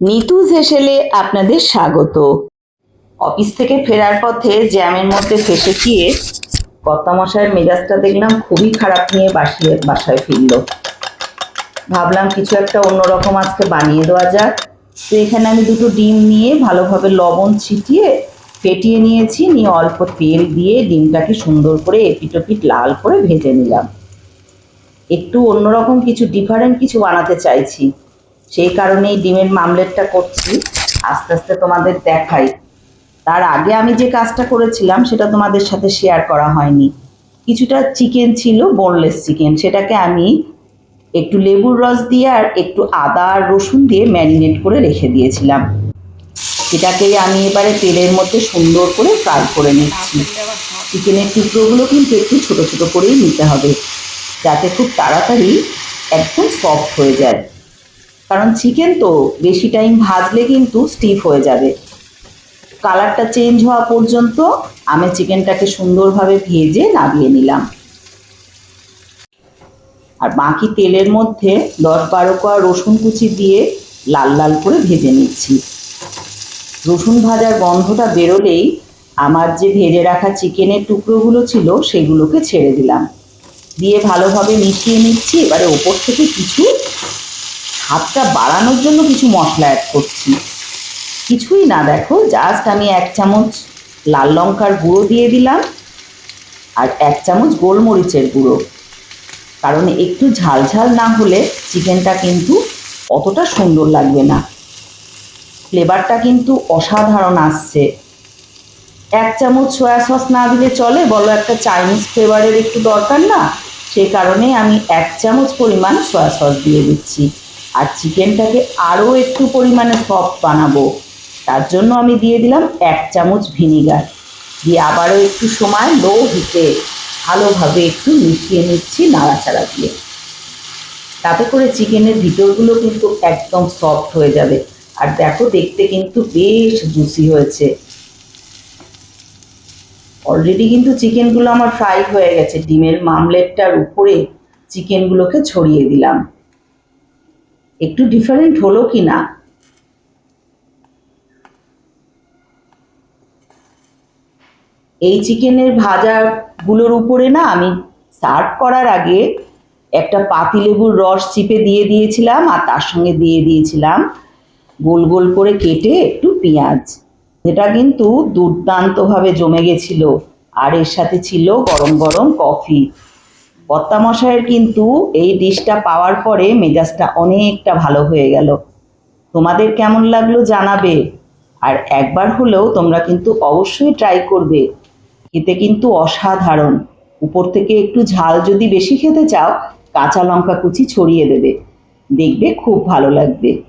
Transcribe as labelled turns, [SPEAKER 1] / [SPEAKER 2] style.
[SPEAKER 1] নিতুজ হেসেলে আপনাদের স্বাগত। অফিস থেকে ফেরার পথে জ্যামের মধ্যে ফেসে গিয়ে কর্তামশাইয়ের মেজাজটা দেখলাম খুবই খারাপ নিয়ে বাসিয়ে বাসায় ফিরল। ভাবলাম কিছু একটা অন্যরকম আজকে বানিয়ে দেওয়া যাক। তো এখানে আমি দুটো ডিম নিয়ে ভালোভাবে লবণ ছিটিয়ে ফেটিয়ে নিয়েছি, নিয়ে অল্প তেল দিয়ে ডিমটাকে সুন্দর করে এপিটোপিট লাল করে ভেজে নিলাম। একটু অন্যরকম কিছু ডিফারেন্ট কিছু বানাতে চাইছি। সেই কারণেই ডিমের মামলেটটা করছি। আস্তে আস্তে তোমাদের দেখাই। তার আগে আমি যে কাজটা করেছিলাম, সেটা তোমাদের সাথে শেয়ার করা হয়নি। কিছুটা চিকেন ছিল বোনলেস চিকেন সেটাকে আমি একটু লেবুর রস দিয়ে আর একটু আদা আর রসুন দিয়ে ম্যারিনেট করে রেখে দিয়েছিলাম। সেটাকেই আমি এবারে তেলের মধ্যে সুন্দর করে ফ্রাই করে নিচ্ছি। চিকেনের টুকরোগুলো কিন্তু একটু ছোট ছোট করেই নিতে হবে, যাতে খুব তাড়াতাড়ি একদম সফট হয়ে যায়। কারণ চিকেন তো বেশি টাইম ভাজলে কিন্তু স্টিফ হয়ে যাবে। কালারটা চেঞ্জ হওয়া পর্যন্ত আমি চিকেনটাকে সুন্দরভাবে ভেজে নামিয়ে নিলাম। আর বাকি তেলের মধ্যে দশ বারো কোয়া রসুন কুচি দিয়ে লাল লাল করে ভেজে নিচ্ছি। রসুন ভাজার গন্ধটা বেরোলেই আমার যে ভেজে রাখা চিকেনের টুকরোগুলো ছিল সেগুলোকে ছেড়ে দিলাম। দিয়ে ভালোভাবে মিশিয়ে নিচ্ছি, এবারে ওপর থেকে কিছু স্বাদটা বাড়ানোর জন্য কিছু মশলা অ্যাড করছি। কিছুই না, দেখো জাস্ট আমি এক চামচ লাল লঙ্কার গুঁড়ো দিয়ে দিলাম আর এক চামচ গোলমরিচের গুঁড়ো। কারণ একটু ঝাল ঝাল না হলে চিকেনটা কিন্তু অতটা সুন্দর লাগবে না। ফ্লেভারটা কিন্তু অসাধারণ আসছে। এক চামচ সয়া সস না দিলে চলে, বলো একটা চাইনিজ ফ্লেভারের একটু দরকার না? সেই কারণে আমি এক চামচ পরিমাণ সয়া সস দিয়ে দিচ্ছি। আর চিকেনটাকে আরও একটু পরিমাণে সফট বানাবো। তার জন্য আমি দিয়ে দিলাম এক চামচ ভিনিগার দিয়ে আবারও একটু সময় লো হিটে ভালোভাবে একটু মিশিয়ে নিচ্ছি নাড়াচাড়া দিয়ে। তাতে করে চিকেনের ভিতরগুলো কিন্তু একদম সফট হয়ে যাবে। আর দেখো, দেখতে কিন্তু বেশ জুসি হয়েছে। অলরেডি কিন্তু চিকেনগুলো আমার ফ্রাই হয়ে গেছে। ডিমের মামলেটটার উপরে চিকেনগুলোকে ছড়িয়ে দিলাম। একটু ডিফারেন্ট হলো কি না এই চিকেনের ভাজাগুলোর উপরে না আমি সার্ভ করার আগে একটা পাতিলেবুর রস চিপে দিয়ে দিয়েছিলাম আর তার সঙ্গে দিয়ে দিয়েছিলাম গোল গোল করে কেটে একটু পেঁয়াজ। যেটা কিন্তু দুর্দান্তভাবে জমে গেছিল। আর এর সাথে ছিল গরম গরম কফি। কর্তামশাইয়ের কিন্তু এই ডিশটা পাওয়ার পরে মেজাজটা অনেকটা ভালো হয়ে গেল। তোমাদের কেমন লাগল জানাবে। আর একবার হলেও তোমরা কিন্তু অবশ্যই ট্রাই করবে। খেতে কিন্তু অসাধারণ। উপর থেকে একটু ঝাল যদি বেশি খেতে চাও, কাঁচা লঙ্কা কুচি ছড়িয়ে দেবে। দেখবে খুব ভালো লাগবে।